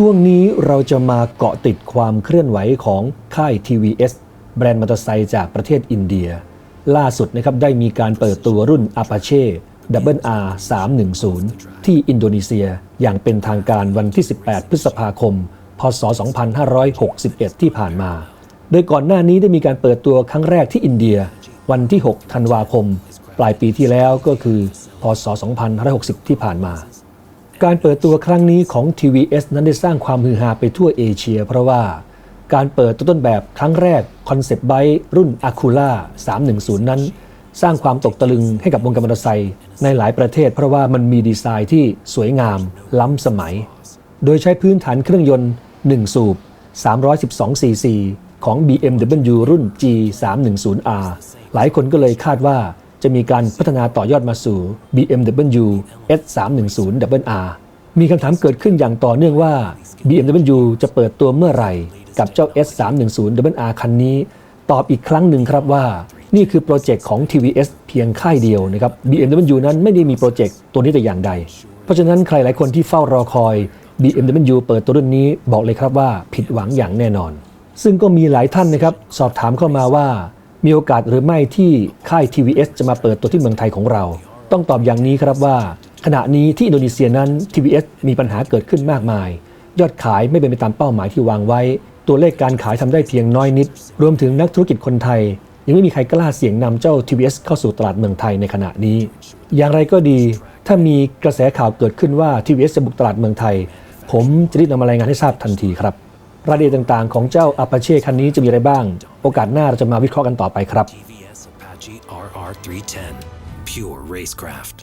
ช่วงนี้เราจะมาเกาะติดความเคลื่อนไหวของค่าย TVS แบรนด์มอเตอร์ไซค์จากประเทศอินเดีย ล่าสุดนะครับได้มีการเปิดตัวรุ่น Apache Double R 310 ที่อินโดนีเซียอย่างเป็นทางการวันที่ 18 พฤษภาคม พศ 2561 ที่ผ่านมา โดยก่อนหน้านี้ได้มีการเปิดตัวครั้งแรกที่อินเดีย วันที่ 6 ธันวาคม ปลายปีที่แล้วก็คือ พศ 2560 ที่ผ่านมา การเปิดตัวครั้งนี้ของ TVS นั้นได้สร้างความฮือฮาไปทั่วเอเชีย เพราะว่าการเปิดตัวต้นแบบครั้งแรกคอนเซปต์ไบค์รุ่น Acula 310 นั้น สร้างความตกตะลึงให้กับวงการมอเตอร์ไซค์ในหลายประเทศ เพราะว่ามันมีดีไซน์ที่สวยงาม ล้ำสมัย โดยใช้พื้นฐานเครื่องยนต์ 1 สูบ 312 cc ของ BMW รุ่น G310R หลายคนก็เลยคาดว่า จะมีการพัฒนาต่อยอดมาสู่ BMW S310R มีคำถามเกิดขึ้นอย่างต่อเนื่องว่า BMW จะเปิดตัวเมื่อไหร่ กับเจ้า S310R คันนี้ ตอบอีกครั้งหนึ่งครับว่า นี่คือโปรเจกต์ของ TVS เพียงค่ายเดียวนะครับ BMW นั้นไม่ได้มีโปรเจกต์ตัวนี้แต่อย่างใด เพราะฉะนั้นใครหลายคนที่เฝ้ารอคอย BMW เปิดตัวรุ่นนี้บอกเลยครับว่าผิดหวังอย่างแน่นอน ซึ่งก็มีหลายท่านนะครับสอบถามเข้ามาว่า มีโอกาสหรือไม่ที่ค่าย TVS จะมาเปิดตัวที่เมืองไทยของเรา ต้องตอบอย่างนี้ครับว่า ขณะนี้ที่อินโดนีเซียนั้น TVS มีปัญหาเกิดขึ้นมากมาย ยอดขายไม่เป็นไปตามเป้าหมายที่วางไว้ ตัวเลขการขายทำได้เพียงน้อยนิด รวมถึงนักธุรกิจคนไทย ยังไม่มีใครกล้าเสี่ยงนำเจ้า TVS เข้าสู่ตลาดเมืองไทยในขณะนี้ อย่างไรก็ดี ถ้ามีกระแสข่าวเกิดขึ้นว่า TVS จะบุกตลาดเมืองไทย ผมจะรีบนำมารายงานให้ทราบทันทีครับ รายละเอียดต่างๆ ของเจ้า Apache คันนี้จะมีอะไรบ้าง โอกาสหน้าเราจะมาวิเคราะห์กันต่อไปครับ TVS Apache RR310. Pure racecraft.